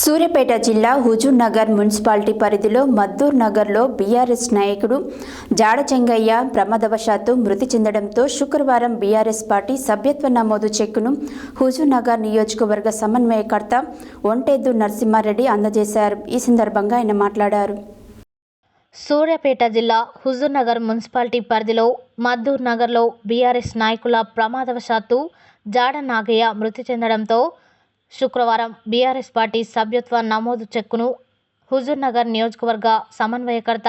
సూర్యాపేట జిల్లా హుజూర్ నగర్ మున్సిపాలిటీ పరిధిలో మద్దూర్ నగర్లో బీఆర్ఎస్ నాయకుడు జాడ చెంగయ్య ప్రమాదవశాత్తు మృతి చెందడంతో శుక్రవారం బీఆర్ఎస్ పార్టీ సభ్యత్వ నమోదు చెక్కును హుజూర్ నగర్ నియోజకవర్గ సమన్వయకర్త ఒంటెద్దు నరసింహారెడ్డి అందజేశారు. ఈ సందర్భంగా ఆయన మాట్లాడారు. సూర్యాపేట జిల్లా హుజూర్నగర్ మున్సిపాలిటీ పరిధిలో మద్దూర్ నగర్లో బీఆర్ఎస్ నాయకుల ప్రమాదవశాత్తు జాడ నాగయ్య మృతి చెందడంతో శుక్రవారం బీఆర్ఎస్ పార్టీ సభ్యత్వ నమోదు చెక్కును హుజూర్నగర్ నియోజకవర్గ సమన్వయకర్త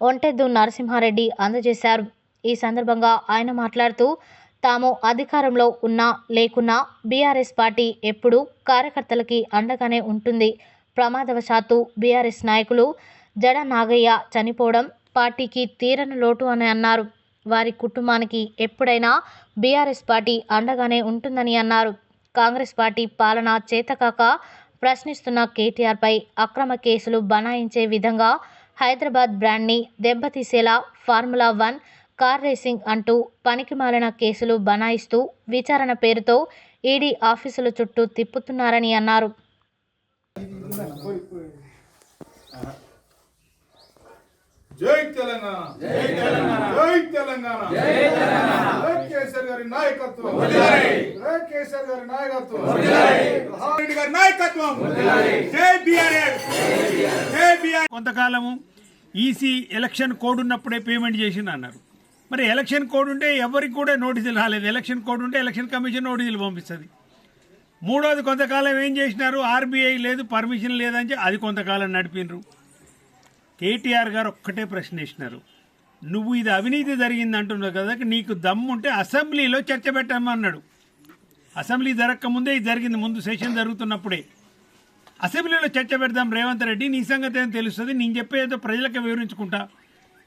ఒంటెద్దు నరసింహారెడ్డి అందజేశారు. ఈ సందర్భంగా ఆయన మాట్లాడుతూ తాము అధికారంలో ఉన్నా లేకున్నా బీఆర్ఎస్ పార్టీ ఎప్పుడూ కార్యకర్తలకి అండగానే ఉంటుంది. ప్రమాదవశాత్తు బీఆర్ఎస్ నాయకులు జడ నాగయ్య చనిపోవడం పార్టీకి తీరని లోటు అని అన్నారు. వారి కుటుంబానికి ఎప్పుడైనా బీఆర్ఎస్ పార్టీ అండగానే ఉంటుందని అన్నారు. కాంగ్రెస్ పార్టీ పాలన చేతకాక ప్రశ్నిస్తున్న కేటీఆర్పై అక్రమ కేసులు బనాయించే విధంగా హైదరాబాద్ బ్రాండ్ని దెబ్బతీసేలా ఫార్ములా వన్ కార్ రేసింగ్ అంటూ పనికిమాలిన కేసులు బనాయిస్తూ విచారణ పేరుతో ఈడీ ఆఫీసుల చుట్టూ తిప్పుతున్నారని అన్నారు. జై తెలంగాణ. జై తెలంగాణ. జై తెలంగాణ. జై తెలంగాణ గారి నాయకత్వం. కేసీఆర్ గారి నాయకత్వం. రెడ్డి గారి నాయకత్వం. కొంతకాలము ఈసీ ఎలక్షన్ కోడ్ ఉన్నప్పుడే పేమెంట్ చేసింది అన్నారు. మరి ఎలక్షన్ కోడ్ ఉంటే ఎవరికి కూడా నోటీసులు రాలేదు. ఎలక్షన్ కోడ్ ఉంటే ఎలక్షన్ కమిషన్ నోటీసులు పంపిస్తుంది. మూడోది కొంతకాలం ఏం చేసినారు? ఆర్బీఐ లేదు పర్మిషన్ లేదని అది కొంతకాలం నడిపినరు. కేటీఆర్ గారు ఒక్కటే ప్రశ్న వేసినారు. నువ్వు ఇది అవినీతి జరిగింది అంటున్నావు కదా నీకు దమ్ముంటే అసెంబ్లీలో చర్చ పెట్టమన్నాడు. అసెంబ్లీ జరగకముందే ఇది జరిగింది ముందు సెషన్ జరుగుతున్నప్పుడే. అసెంబ్లీలో చర్చ పెడదాం రేవంత్ రెడ్డి నీ సంగతి ఏం తెలుస్తుంది? నేను చెప్పేదో ప్రజలకు వివరించుకుంటా.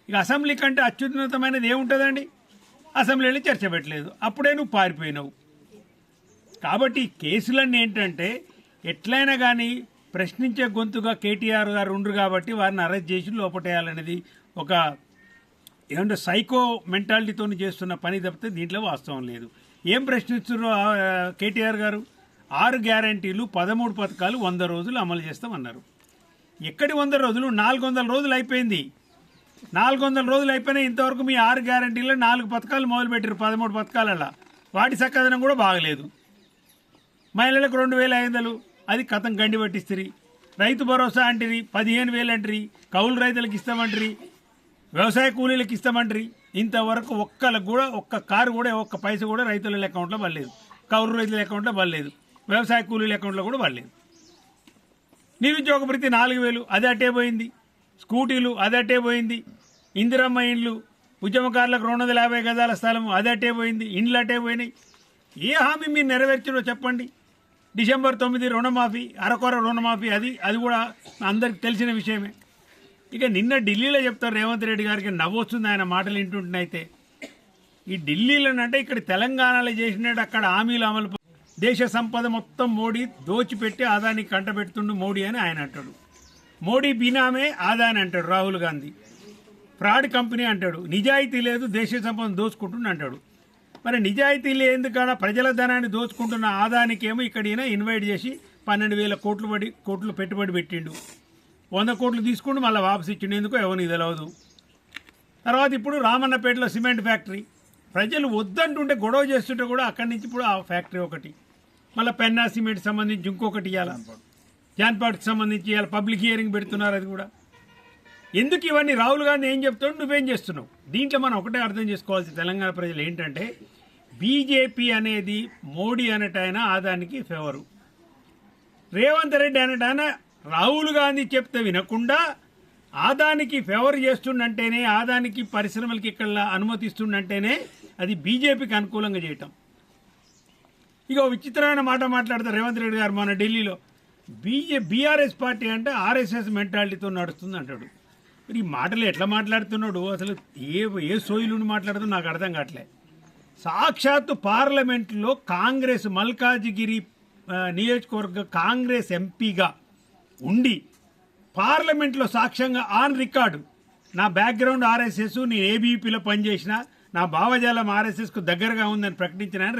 ఇక అసెంబ్లీ కంటే అత్యున్నతమైనది ఏముంటుందండి? అసెంబ్లీలో చర్చ పెట్టలేదు. అప్పుడే నువ్వు పారిపోయినావు. కాబట్టి కేసులన్నీ ఏంటంటే ఎట్లయినా కానీ ప్రశ్నించే గొంతుగా కేటీఆర్ గారు ఉండరు కాబట్టి వారిని అరెస్ట్ చేసి లోపటేయాలనేది ఒక ఏమంటే సైకో మెంటాలిటీతో చేస్తున్న పని తప్పితే దీంట్లో వాస్తవం లేదు. ఏం ప్రశ్నిస్తున్నారు కేటీఆర్ గారు? ఆరు గ్యారంటీలు పదమూడు పథకాలు వంద రోజులు అమలు చేస్తామన్నారు. ఎక్కడి వంద రోజులు? నాలుగు వందల రోజులు అయిపోయింది. నాలుగు వందల రోజులు అయిపోయినా ఇంతవరకు మీ ఆరు గ్యారంటీలో నాలుగు పథకాలు మొదలుపెట్టారు పదమూడు పథకాలలో. వాటి సక్కదనం కూడా బాగలేదు. మహిళలకు రెండు వేల ఐదు వందలు అది కథం గండి పట్టిస్తుంది రైతు భరోసా అంటిరి పదిహేను వేలు అంటరి. కౌలు రైతులకు ఇస్తామంటరి. వ్యవసాయ కూలీలకు ఇస్తామంటారు. ఇంతవరకు ఒక్కలకు కూడా ఒక్క కారు కూడా ఒక్క పైస కూడా రైతుల అకౌంట్లో పడలేదు. కౌరు రైతుల అకౌంట్లో పడలేదు. వ్యవసాయ కూలీల అకౌంట్లో కూడా పడలేదు. నిరుద్యోగ భృతి నాలుగు వేలు అది అట్టే పోయింది. స్కూటీలు అది అట్టే పోయింది. ఇందిరమ్మ ఇండ్లు ఉద్యమకారులకు రెండు వందల యాభై గజాల స్థలం అది అట్టే పోయింది. ఇండ్లు అట్టే పోయినాయి. ఏ హామీ మీరు నెరవేర్చడో చెప్పండి. డిసెంబర్ తొమ్మిది రుణమాఫీ అరకొర రుణమాఫీ అది అది కూడా అందరికి తెలిసిన విషయమే. ఇక నిన్న ఢిల్లీలో చెప్తారు రేవంత్ రెడ్డి గారికి నవ్వొస్తుంది ఆయన మాటలు వింటుంటున్నైతే ఈ ఢిల్లీలోనంటే ఇక్కడ తెలంగాణలో చేసినట్టు అక్కడ హామీలు అమలు దేశ సంపద మొత్తం మోడీ దోచిపెట్టి ఆదానికి కంటబెడుతుండు మోడీ అని ఆయన అంటాడు. మోడీ బినామే ఆదాని అంటాడు రాహుల్ గాంధీ. ఫ్రాడ్ కంపెనీ అంటాడు. నిజాయితీ లేదు దేశ సంపద దోచుకుంటుండు అంటాడు. మరి నిజాయితీ లేందుకన్నా ప్రజల ధనాన్ని దోచుకుంటున్న ఆదానికేమో ఇక్కడ ఈయన ఇన్వైట్ చేసి పన్నెండు వేల కోట్లు పడి కోట్లు పెట్టుబడి పెట్టిండు. వంద కోట్లు తీసుకుంటూ మళ్ళీ వాపసు ఇచ్చిండేందుకు ఎందుకో ఎవరికి తెలియదు తర్వాత ఇప్పుడు రామన్నపేటలో సిమెంట్ ఫ్యాక్టరీ. ప్రజలు వద్దంటుంటే గొడవ చేస్తుంటే కూడా అక్కడి నుంచి ఇప్పుడు ఆ ఫ్యాక్టరీ ఒకటి. మళ్ళీ పెన్నా సిమెంట్ సంబంధించి ఇంకొకటి ఇవ్వాలి జాన్పాట్కి సంబంధించి ఇవాళ పబ్లిక్ హియరింగ్ పెడుతున్నారు అది కూడా. ఎందుకు ఇవన్నీ? రాహుల్ గాంధీ ఏం చెప్తాడు? నువ్వేం చేస్తున్నావు? దీంట్లో మనం ఒకటే అర్థం చేసుకోవాల్సి తెలంగాణ ప్రజలు ఏంటంటే బీజేపీ అనేది మోడీ అనేటైనా ఆదానికి ఫేవరు రేవంత్ రెడ్డి అనటైనా రాహుల్ గాంధీ చెప్తే వినకుండా ఆదానికి ఫేవర్ చేస్తుండంటేనే ఆదానికి పరిశ్రమలకి ఇక్కడ అనుమతిస్తుండంటేనే అది బీజేపీకి అనుకూలంగా చేయటం. ఇక విచిత్రమైన మాట మాట్లాడతారు రేవంత్ రెడ్డి గారు మన ఢిల్లీలో. బీజే బీఆర్ఎస్ పార్టీ అంటే ఆర్ఎస్ఎస్ మెంటాలిటీతో నడుస్తుంది అంటాడు మరి ఈ మాటలు ఎట్లా మాట్లాడుతున్నాడు? అసలు ఏ ఏ సోయిలుండి మాట్లాడుతూ నాకు అర్థం కావట్లే. సాక్షాత్తు పార్లమెంట్లో కాంగ్రెస్ మల్కాజిగిరి నియోజకవర్గ కాంగ్రెస్ ఎంపీగా ఉండి పార్లమెంట్లో సాక్ష్యంగా ఆన్ రికార్డు. నా బ్యాక్గ్రౌండ్ ఆర్ఎస్ఎస్ నేను ఏబీపీలో పనిచేసిన నా భావజాలం ఆర్ఎస్ఎస్కు దగ్గరగా ఉందని ప్రకటించిన ఆయన